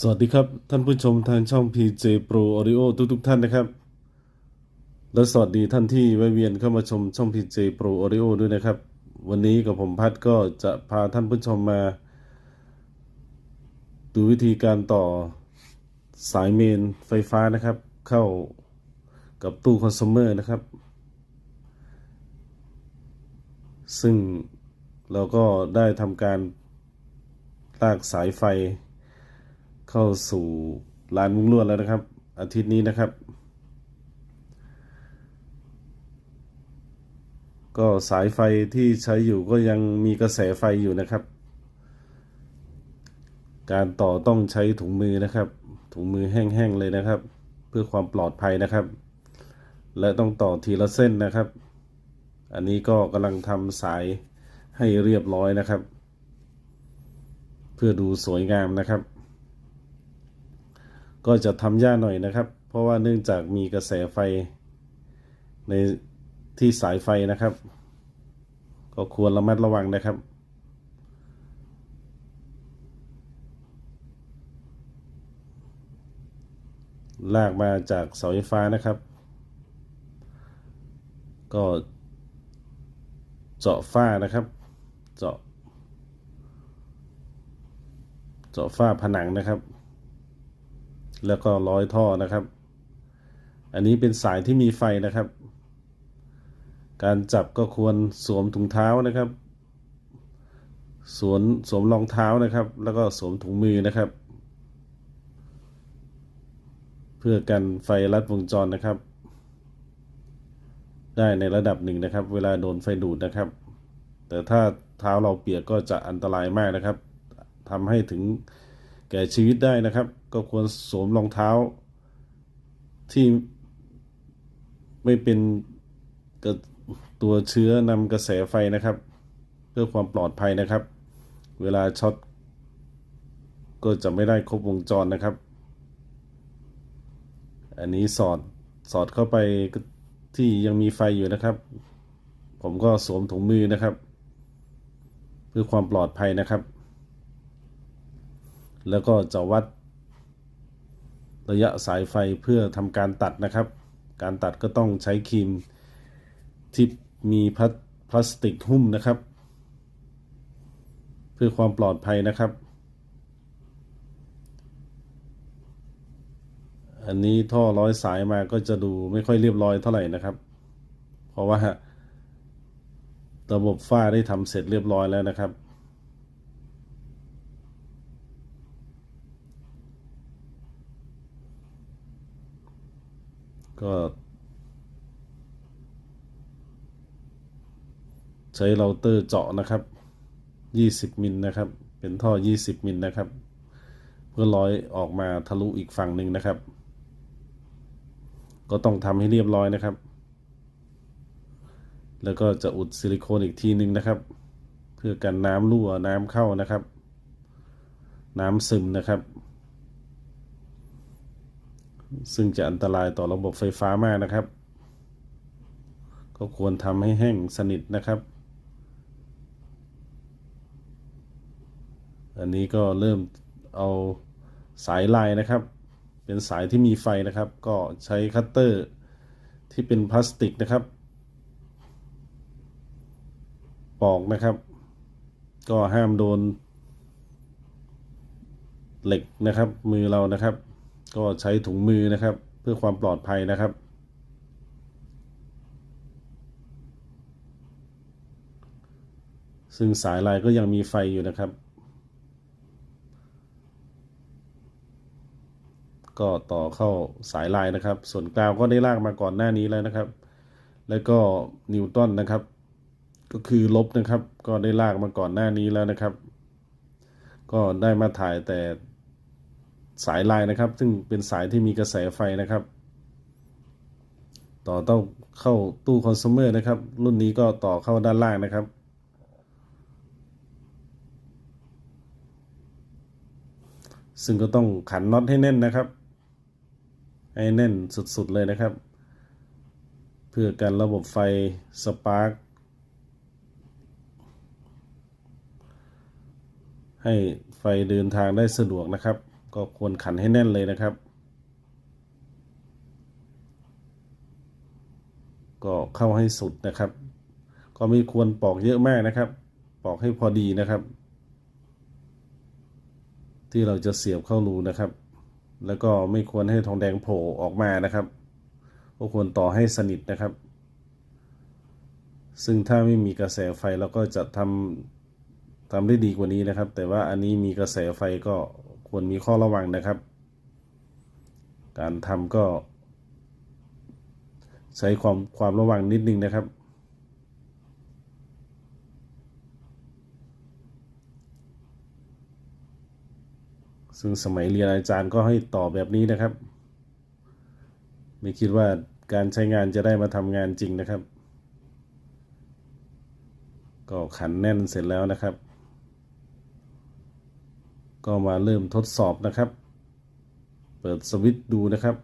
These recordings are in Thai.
สวัสดีครับท่านผู้ชมทางช่อง PJ Pro Audio ทุกทุกๆท่านนะครับ และสวัสดีท่านที่แวะเวียนเข้ามาชมช่อง PJ Pro Audio ด้วยนะครับ วันนี้กับผมพัดก็จะพาท่านผู้ชมมา ดูวิธีการต่อสายเมนไฟฟ้านะครับ เข้ากับตู้คอน sumer นะครับ ซึ่งเราก็ได้ทำการลากสายไฟ เข้าสู่ลานมุ้งลวดแล้วนะครับ อาทิตย์นี้นะครับ ก็สายไฟที่ใช้อยู่ก็ยังมีกระแสไฟอยู่นะครับ การต่อต้องใช้ถุงมือนะครับ ถุงมือแห้งๆเลยนะครับ เพื่อความปลอดภัยนะครับ และต้องต่อทีละเส้นนะครับ อันนี้ก็กำลังทำสายให้เรียบร้อยนะครับ เพื่อดูสวยงามนะครับ ก็จะทำยากหน่อยนะครับ เพราะว่าเนื่องจากมีกระแสไฟในที่สายไฟนะครับ ก็ควรระมัดระวังนะครับ ลากมาจากเสาไฟฟ้านะครับ ก็เจาะฝ้านะครับ เจาะ เจาะฝ้าผนังนะครับ แล้วก็ร้อยท่อนะครับ อันนี้เป็นสายที่มีไฟนะครับ การจับก็ควรสวมถุงเท้านะครับสวมสวมรองเท้านะครับ แล้วก็สวมถุงมือนะครับ เพื่อกันไฟลัดวงจรนะครับ ได้ในระดับหนึ่งนะครับ เวลาโดนไฟดูดนะครับ แต่ถ้าเท้าเราเปียกก็จะอันตรายมากนะครับทำให้ถึง แก่ชีวิตได้นะครับ ก็ควรสวมรองเท้า ที่ไม่เป็นตัวเชื้อนำกระแสไฟนะครับ เพื่อความปลอดภัยนะครับ เวลาช็อตก็จะไม่ได้ครบวงจรนะครับ อันนี้สอดสอดเข้าไปที่ยังมีไฟอยู่นะครับ ผมก็สวมถุงมือนะครับ เพื่อความปลอดภัยนะครับ แล้วก็จะวัดระยะสายไฟเพื่อทำการตัดนะครับ การตัดก็ต้องใช้ครีมที่มีพลาพลาสติกหุ้มนะครับ เพื่อความปลอดภัยนะครับ อันนี้ท่อร้อยสายมาก็จะดูไม่ค่อยเรียบร้อยเท่าไหร่นะครับ เพราะว่าระบบฝ้าได้ทำเสร็จเรียบร้อยแล้วนะครับ ก็ใช้เราเตอร์เจาะนะครับ 20 มิลนะครับ เป็นท่อ 20 มิลนะครับ เพื่อร้อยออกมาทะลุอีกฝั่งหนึ่งนะครับ ก็ต้องทำให้เรียบร้อยนะครับ แล้วก็จะอุดซิลิโคนอีกทีหนึ่งนะครับ เพื่อกันน้ำรั่วน้ำเข้านะครับ น้ำซึมนะครับ ซึ่งจะอันตรายต่อระบบไฟฟ้ามากนะครับ ก็ควรทำให้แห้งสนิทนะครับ อันนี้ก็เริ่มเอาสายลายนะครับ เป็นสายที่มีไฟนะครับ ก็ใช้คัตเตอร์ที่เป็นพลาสติกนะครับ ปอกนะครับ ก็ห้ามโดนเหล็กนะครับมือเรานะครับ ก็ใช้ถุงมือนะครับ เพื่อความปลอดภัยนะครับ ซึ่งสายลายก็ยังมีไฟอยู่นะครับ ก็ต่อเข้าสายลายนะครับ ส่วนกราวก็ได้ลากมาก่อนหน้านี้แล้วนะครับ แล้วก็นิวตันนะครับ ก็คือลบนะครับ ก็ได้ลากมาก่อนหน้านี้แล้วนะครับ ก็ได้มาถ่ายแต่ สายลายนะครับ ซึ่งเป็นสายที่มีกระแสไฟนะครับ ต่อต้องเข้าตู้คอน sumer นะครับ รุ่นนี้ก็ต่อเข้าด้านล่างนะครับ ซึ่งก็ต้องขันน็อตให้แน่นนะครับให้แน่นสุดๆเลยนะครับ เพื่อกันระบบไฟสปาร์กให้ไฟเดินทางได้สะดวกนะครับ ก็ควรขันให้แน่นเลยนะครับ ก็เข้าให้สุดนะครับ ก็ไม่ควรปอกเยอะมากนะครับ ปอกให้พอดีนะครับ ที่เราจะเสียบเข้ารูนะครับ แล้วก็ไม่ควรให้ทองแดงโผล่ออกมานะครับก็ควรต่อให้สนิทนะครับ ซึ่งถ้าไม่มีกระแสไฟเราก็จะทำทำได้ดีกว่านี้นะครับ แต่ว่าอันนี้มีกระแสไฟก็ ควรมีข้อระวังนะครับ การทำก็ ใช้ความความระวังนิดนึงนะครับ ซึ่งสมัยเรียนอาจารย์ก็ให้ต่อแบบนี้นะครับ ไม่คิดว่าการใช้งานจะได้มาทำงานจริงนะครับ ก็ขันแน่นเสร็จแล้วนะครับ ก็มาเริ่มทดสอบนะครับ เปิดสวิตช์ดูนะครับ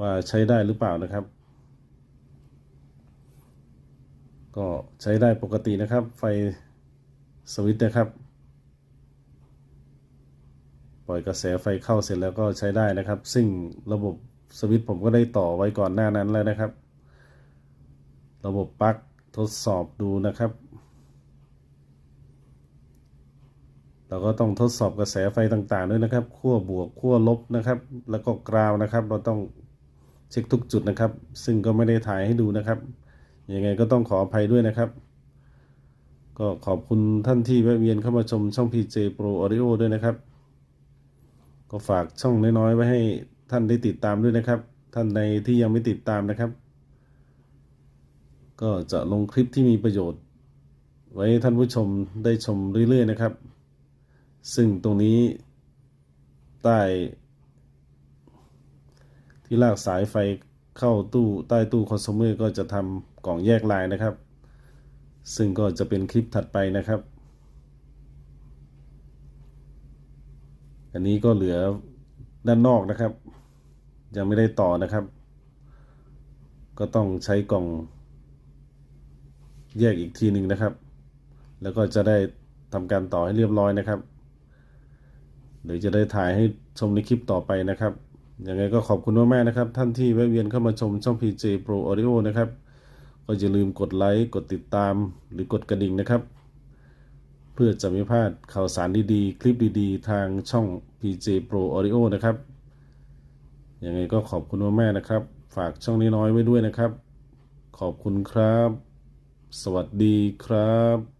ว่าใช้ได้หรือเปล่านะครับ ก็ใช้ได้ปกตินะครับ ไฟสวิตช์นะครับ ปล่อยกระแสไฟเข้าเสร็จแล้วก็ใช้ได้นะครับ ซึ่งระบบสวิตช์ผมก็ได้ต่อไว้ก่อนหน้านั้นแล้วนะครับ ระบบปลั๊กทดสอบดูนะครับ เราก็ต้องทดสอบกระแสไฟต่างๆด้วยนะครับขั้วบวกขั้วลบนะครับ แล้วก็กราวนะครับ เราต้องเช็คทุกจุดนะครับ ซึ่งก็ไม่ได้ถ่ายให้ดูนะครับยังไงก็ต้องขออภัยด้วยนะครับ ก็ขอบคุณท่านที่แวะเวียนเข้ามาชมช่อง PJ Pro Audio ด้วยนะครับ ก็ฝากช่องน้อยๆไว้ให้ท่านได้ติดตามด้วยนะครับ ท่านในที่ยังไม่ติดตามนะครับ ก็จะลงคลิปที่มีประโยชน์ ไว้ท่านผู้ชมได้ชมเรื่อยๆนะครับ ซึ่งตรงนี้ใต้ที่ลากสายไฟเข้าตู้ใต้ตู้คอน sumer ก็จะทำกล่องแยกลายนะครับ ซึ่งก็จะเป็นคลิปถัดไปนะครับ อันนี้ก็เหลือด้านนอกนะครับ ยังไม่ได้ต่อนะครับ ก็ต้องใช้กล่องแยกอีกทีหนึ่งนะครับ แล้วก็จะได้ทำการต่อให้เรียบร้อยนะครับ หรือจะได้ถ่ายให้ชมในคลิปต่อไปนะครับยังไงก็ขอบคุณมากๆนะครับ ท่านที่แวะเวียนเข้ามาชมช่อง PJ Pro Audio นะครับ ก็อย่าลืมกดไลค์กดติดตามหรือกดกระดิ่งนะครับ เพื่อจะไม่พลาดข่าวสารดีๆ คลิปดีๆ ทางช่อง PJ Pro Audio นะครับยังไงก็ขอบคุณมากๆนะครับ ฝากช่องนี้น้อยๆไว้ด้วยนะครับ ขอบคุณครับ สวัสดีครับ